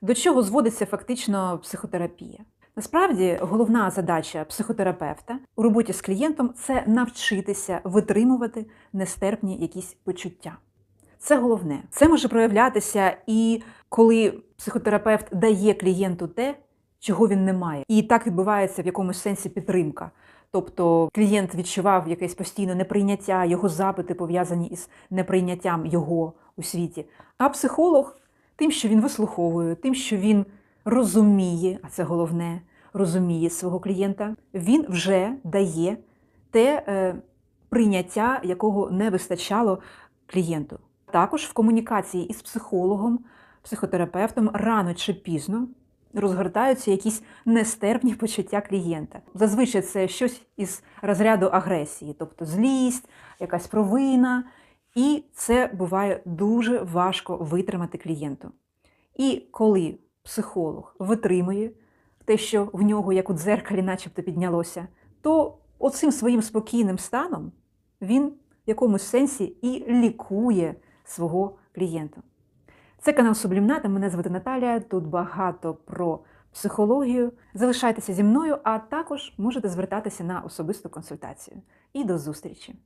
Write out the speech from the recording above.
До чого зводиться фактично психотерапія? Насправді, головна задача психотерапевта у роботі з клієнтом це навчитися витримувати нестерпні якісь почуття. Це головне. Це може проявлятися і коли психотерапевт дає клієнту те, чого він не має. І так відбувається в якомусь сенсі підтримка. Тобто клієнт відчував якесь постійне неприйняття, його запити пов'язані із неприйняттям його у світі. А психолог тим, що він вислуховує, тим, що він розуміє, а це головне, розуміє свого клієнта, він вже дає те е, прийняття, якого не вистачало клієнту. Також в комунікації із психологом, психотерапевтом рано чи пізно розгортаються якісь нестерпні почуття клієнта. Зазвичай це щось із розряду агресії, тобто злість, якась провина. І це буває дуже важко витримати клієнту. І коли психолог витримує те, що в нього, як у дзеркалі, начебто піднялося, то оцим своїм спокійним станом він в якомусь сенсі і лікує свого клієнта. Це канал Сублімната. Мене звати Наталія. Тут багато про психологію. Залишайтеся зі мною, а також можете звертатися на особисту консультацію. І до зустрічі!